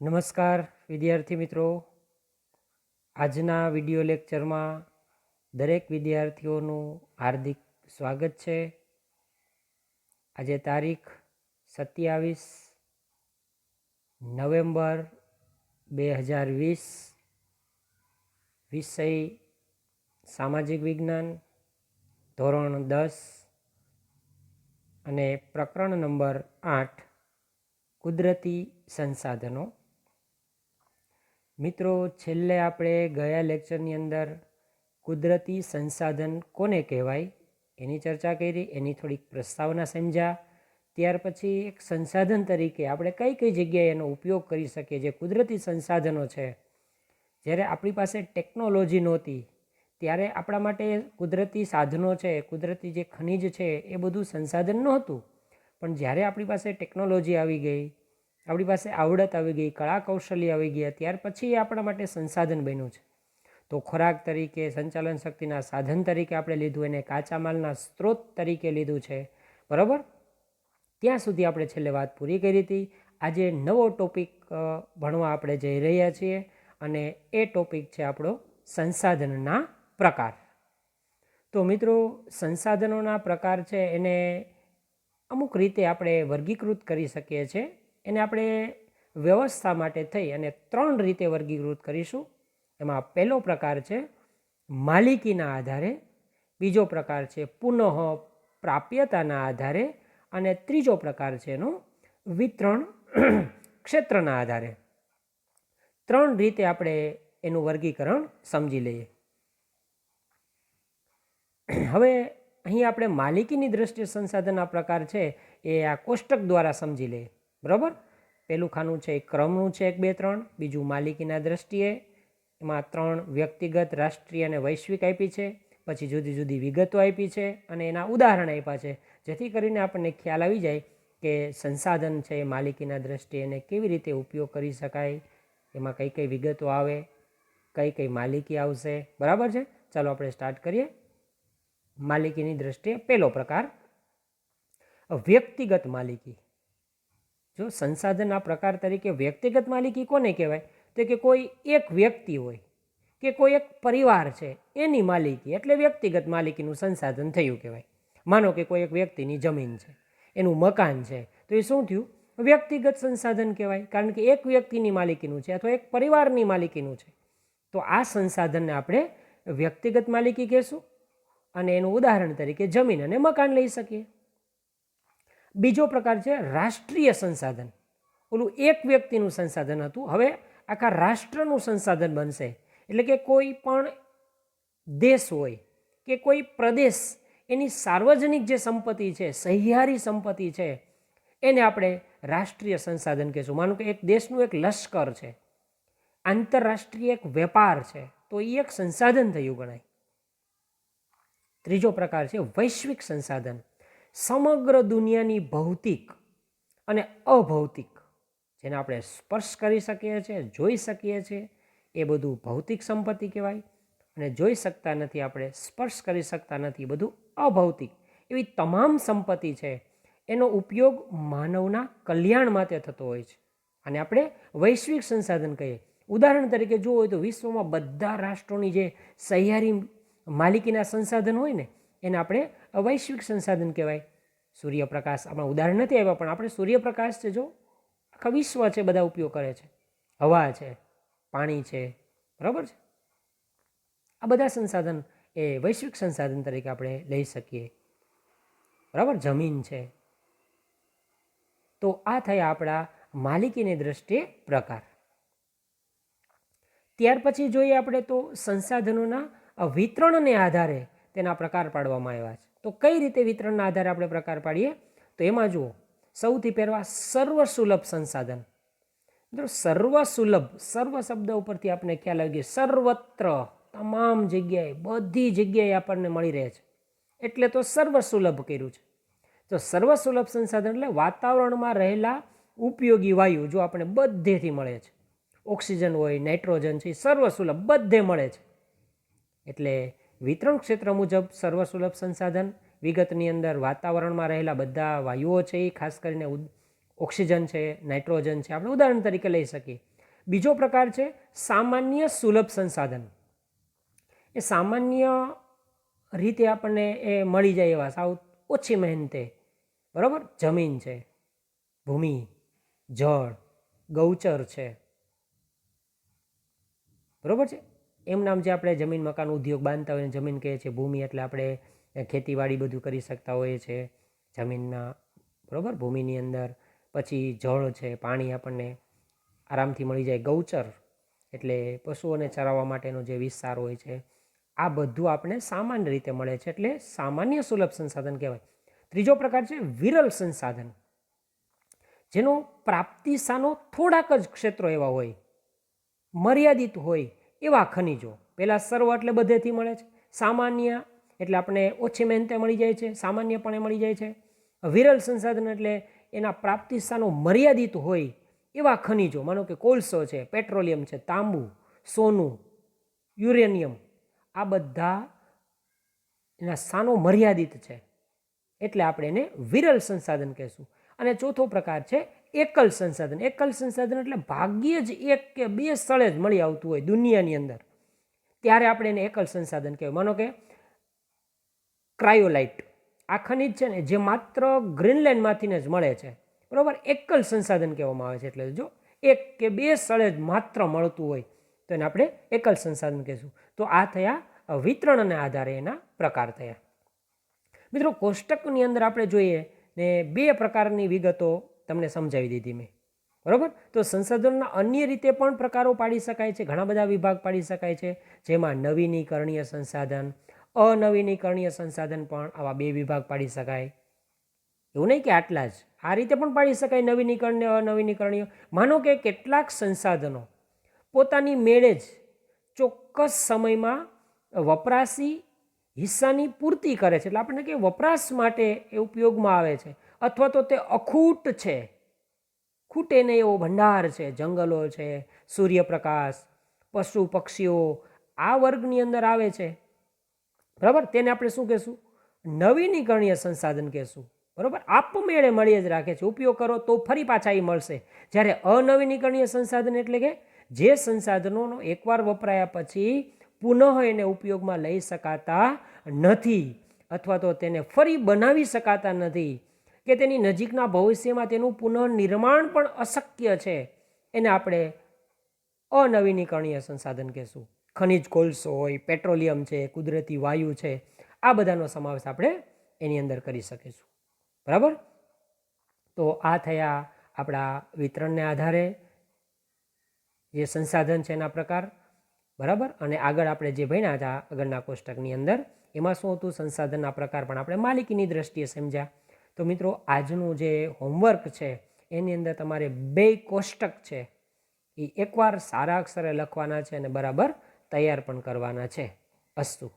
નમસ્કાર, વિદ્યાર્થી મિત્રો. આજના વિડિયો લેક્ચરમાં દરેક વિદ્યાર્થીઓનું હાર્દિક સ્વાગત છે. આજે તારીખ સત્યાવીસ નવેમ્બર બે હજાર વીસ. વિષય સામાજિક વિજ્ઞાન, ધોરણ દસ અને પ્રકરણ નંબર આઠ, કુદરતી સંસાધનો. મિત્રો, છેલ્લે આપણે ગયા લેક્ચરની અંદર કુદરતી સંસાધન કોને કહેવાય એની ચર્ચા કરી, એની થોડીક પ્રસ્તાવના સમજ્યા. ત્યાર પછી એક સંસાધન તરીકે આપણે કઈ કઈ જગ્યાએ એનો ઉપયોગ કરી શકીએ જે કુદરતી સંસાધનો છે. જ્યારે આપણી પાસે ટેકનોલોજી નહોતી, ત્યારે આપણા માટે કુદરતી સાધનો છે, કુદરતી જે ખનિજ છે, એ બધું સંસાધન નહોતું. પણ જ્યારે આપણી પાસે ટેકનોલોજી આવી ગઈ આપણી પાસે આવડત આવી ગઈ કળા કૌશલ્ય આવી ગયા, ત્યાર પછી એ આપણા માટે સંસાધન બન્યું છે. તો ખોરાક તરીકે, સંચાલન શક્તિના સાધન તરીકે આપણે લીધું, એને કાચા માલના સ્ત્રોત તરીકે લીધું છે. બરાબર? ત્યાં સુધી આપણે છેલ્લે વાત પૂરી કરી હતી. આજે નવો ટોપિક ભણવા આપણે જઈ રહ્યા છીએ અને એ ટોપિક છે આપણો સંસાધનના પ્રકાર. તો મિત્રો, સંસાધનોના પ્રકાર છે એને અમુક રીતે આપણે વર્ગીકૃત કરી શકીએ છીએ. એને આપણે વ્યવસ્થા માટે થઈ અને ત્રણ રીતે વર્ગીકૃત કરીશું. એમાં પહેલો પ્રકાર છે માલિકીના આધારે, બીજો પ્રકાર છે પુનઃ પ્રાપ્યતાના આધારે અને ત્રીજો પ્રકાર છે એનો વિતરણ ક્ષેત્રના આધારે. ત્રણ રીતે આપણે એનું વર્ગીકરણ સમજી લઈએ. હવે અહીં આપણે માલિકીની દ્રષ્ટિએ સંસાધનના પ્રકાર છે એ આ કોષ્ટક દ્વારા સમજી લઈએ. બરાબર? પહેલું ખાનું છે એ ક્રમનું છે, એક, બે, ત્રણ. બીજું માલિકીના દ્રષ્ટિએ. એમાં ત્રણ વ્યક્તિગત, રાષ્ટ્રીય અને વૈશ્વિક આપી છે. પછી જુદી જુદી વિગતો આપી છે અને એના ઉદાહરણ આપ્યા છે. જેથી કરીને આપણને ખ્યાલ આવી જાય કે સંસાધન છે એ માલિકીના દ્રષ્ટિએ એને કેવી રીતે ઉપયોગ કરી શકાય. એમાં કઈ કઈ વિગતો આવે, કઈ કઈ માલિકી આવશે. બરાબર છે? ચાલો આપણે સ્ટાર્ટ કરીએ. માલિકીની દ્રષ્ટિએ પહેલો પ્રકાર વ્યક્તિગત માલિકી. જો સંસાધનના પ્રકાર તરીકે વ્યક્તિગત માલિકી કોને કહેવાય? તો કે કોઈ એક વ્યક્તિ હોય, કે કોઈ એક પરિવાર છે, એની માલિકી, એટલે વ્યક્તિગત માલિકીનું સંસાધન થયું કહેવાય. માનો કે કોઈ એક વ્યક્તિની જમીન છે, એનું મકાન છે, તો એ શું થયું? વ્યક્તિગત સંસાધન કહેવાય, કારણ કે એક વ્યક્તિની માલિકીનું છે અથવા એક પરિવારની માલિકીનું છે. તો આ સંસાધનને આપણે વ્યક્તિગત માલિકી કહેશું અને એનું ઉદાહરણ તરીકે જમીન અને મકાન લઈ શકીએ. બીજો પ્રકાર છે રાષ્ટ્રીય સંસાધન. ઓલું એક વ્યક્તિનું સંસાધન હતું. હવે આખા રાષ્ટ્રનું સંસાધન બનશે. એટલે કે કોઈ પણ દેશ હોય કે કોઈ પ્રદેશ, એની સાર્વજનિક જે સંપત્તિ છે, સહિયારી સંપત્તિ છે, એને આપણે રાષ્ટ્રીય સંસાધન કહેશું. માનો કે એક દેશનું એક લશ્કર છે, આંતરરાષ્ટ્રીય એક વેપાર છે, તો એ એક સંસાધન થયું ગણાય. ત્રીજો પ્રકાર છે વૈશ્વિક સંસાધન. સમગ્ર દુનિયાની ભૌતિક અને અભૌતિક, જેને આપણે સ્પર્શ કરી શકીએ છીએ, જોઈ શકીએ છીએ, એ બધું ભૌતિક સંપત્તિ કહેવાય. અને જોઈ શકતા નથી આપણે, સ્પર્શ કરી શકતા નથી બધું અભૌતિક. એવી તમામ સંપત્તિ છે, એનો ઉપયોગ માનવના કલ્યાણ માટે થતો હોય છે. અને આપણે વૈશ્વિક સંસાધન કહીએ. ઉદાહરણ તરીકે જોવું હોય તો વિશ્વમાં બધા રાષ્ટ્રોની જે સહિયારી માલિકીના સંસાધન હોય ને, એને આપણે વૈશ્વિક સંસાધન કહેવાય. સૂર્યપ્રકાશ આપણા ઉદાહરણ નથી આવ્યા પણ આપણે સૂર્યપ્રકાશ છે જો, આખા વિશ્વ છે, બધા ઉપયોગ કરે છે. હવા છે, પાણી છે, બરાબર છે? આ બધા સંસાધન એ વૈશ્વિક સંસાધન તરીકે આપણે લઈ શકીએ. બરાબર? જમીન છે. તો આ થયા આપણા માલિકીની દ્રષ્ટિએ પ્રકાર. ત્યાર પછી જોઈએ આપણે તો સંસાધનોના વિતરણને આધારે તેના પ્રકાર પાડવામાં આવ્યા છે. તો કઈ રીતે વિતરણના આધારે આપણે પ્રકાર પાડીએ? તો એમાં જુઓ, સૌથી પહેલાં સર્વસુલભ સંસાધન. મિત્રો, સર્વસુલભ, સર્વ શબ્દ ઉપરથી આપણને ખ્યાલ આવી ગયો, સર્વત્ર, તમામ જગ્યાએ, બધી જગ્યાએ આપણને મળી રહે છે. એટલે તો સર્વસુલભ કર્યું છે. તો સર્વસુલભ સંસાધન એટલે વાતાવરણમાં રહેલા ઉપયોગી વાયુ જો આપણે બધેથી મળે છે. ઓક્સિજન હોય, નાઇટ્રોજન છે સર્વસુલભ બધે મળે છે. એટલે વિતરણ ક્ષેત્ર મુજબ સર્વસુલભ સંસાધન, વિગતની અંદર વાતાવરણમાં રહેલા બધા વાયુઓ છે એ ખાસ કરીને ઓક્સિજન છે, નાઇટ્રોજન છે, આપણે ઉદાહરણ તરીકે લઈ શકીએ. બીજો પ્રકાર છે સામાન્ય સુલભ સંસાધન. એ સામાન્ય રીતે આપણને એ મળી જાય એવા સાવ ઓછી મહેનતે. બરાબર? જમીન છે, ભૂમિ, જળ, ગૌચર છે. બરાબર છે? એમ નામ જે આપણે જમીન મકાન ઉદ્યોગ બાંધતા હોય જમીન કહે છે, ભૂમિ એટલે આપણે ખેતીવાડી બધું કરી શકતા હોઈએ છીએ જમીનના, બરાબર? ભૂમિની અંદર પછી જળ છે, પાણી આપણને આરામથી મળી જાય. ગૌચર એટલે પશુઓને ચરાવવા માટેનો જે વિસ્તાર હોય છે, આ બધું આપણે સામાન્ય રીતે મળે છે એટલે સામાન્ય સુલભ સંસાધન કહેવાય. ત્રીજો પ્રકાર છે વિરલ સંસાધન. જેનો પ્રાપ્તિસાનો થોડાક જ ક્ષેત્રો એવા હોય. મર્યાદિત હોય. એવા ખનિજો. પહેલાં સર્વ એટલે બધેથી મળે છે. સામાન્ય એટલે આપણે ઓછી મહેનતે મળી જાય છે, સામાન્યપણે મળી જાય છે. વિરલ સંસાધન એટલે એના પ્રાપ્તિસ્થાનો મર્યાદિત હોય એવા ખનિજો. માનો કે કોલસો છે, પેટ્રોલિયમ છે, તાંબુ, સોનું, યુરેનિયમ, આ બધા એના સ્થાનો મર્યાદિત છે. એટલે આપણે એને વિરલ સંસાધન કહેશું. અને ચોથો પ્રકાર છે એકલ સંસાધન. એકલ સંસાધન એટલે ભાગ્યે જ એક કે બે સ્થળે જ મળી આવતું હોય દુનિયાની અંદર. ત્યારે આપણે એને એકલ સંસાધન કહેવાય. માનો કે ક્રાયોલાઇટ. આ ખનિજ છે ને, જે માત્ર ગ્રીનલેન્ડમાંથીને જ મળે છે. બરાબર? એકલ સંસાધન કહેવામાં આવે છે. એટલે જો એક કે બે સ્થળે જ માત્ર મળતું હોય, તો એને આપણે એકલ સંસાધન કહીશું. તો આ થયા વિતરણને આધારે એના પ્રકાર થયા. મિત્રો, કોષ્ટકની અંદર આપણે જોઈએ ને બે પ્રકારની વિગતો તમને સમજાવી દીધી મેં. બરાબર? તો સંસાધનોના અન્ય રીતે પણ પ્રકારો પાડી શકાય છે, ઘણા બધા વિભાગ પાડી શકાય છે, જેમાં નવીનીકરણીય સંસાધન, અનવીનીકરણીય સંસાધન પણ આવા બે વિભાગ પાડી શકાય. એવું નહીં કે આટલા જ. આ રીતે પણ પાડી શકાય નવીનીકરણીય, અનવીનીકરણીય. માનો કે કેટલાક સંસાધનો પોતાની મેળે જ ચોક્કસ સમયમાં વપરાશી હિસ્સાની પૂર્તિ કરે છે. એટલે આપણને કે વપરાશ માટે એ ઉપયોગમાં આવે છે. અથવા તો તે અખૂટ છે. ખૂટે નહીં એવો ભંડાર છે. જંગલો છે, સૂર્યપ્રકાશ, પશુ, પક્ષીઓ, આ વર્ગની અંદર આવે છે. બરાબર? તેને આપણે શું કહેશું? નવીનીકરણીય સંસાધન કહેશું. બરાબર? આપમેળે મળી જ રાખે છે. ઉપયોગ કરો તો ફરી પાછા એ મળશે. જ્યારે અનવીનીકરણીય સંસાધન એટલે કે જે સંસાધનોનો એકવાર વપરાયા પછી પુનઃ એને ઉપયોગમાં લઈ શકાતા નથી અથવા તો તેને ફરી બનાવી શકાતા નથી કે તેની નજીકના ભવિષ્યમાં તેનું પુનઃનિર્માણ પણ અશક્ય છે. એને આપણે અનવીનીકરણીય સંસાધન કહેશું. ખનિજ કોલસો હોય, પેટ્રોલિયમ છે, કુદરતી વાયુ છે, આ બધાનો સમાવેશ આપણે એની અંદર કરી શકીશું. બરાબર? તો આ થયા આપણા વિતરણને આધારે જે સંસાધન છે એના પ્રકાર. બરાબર? અને આગળ આપણે જે ભણ્યા હતા, આગળના કોષ્ટકની અંદર એમાં શું હતું? સંસાધનના પ્રકાર પણ આપણે માલિકીની દ્રષ્ટિએ સમજ્યા. તો મિત્રો, આજનું જે હોમવર્ક છે, એની અંદર તમારે બે કોષ્ટક છે. એ એકવાર સારા અક્ષરે લખવાના છે અને બરાબર તૈયાર પણ કરવાના છે. અસ્તુ.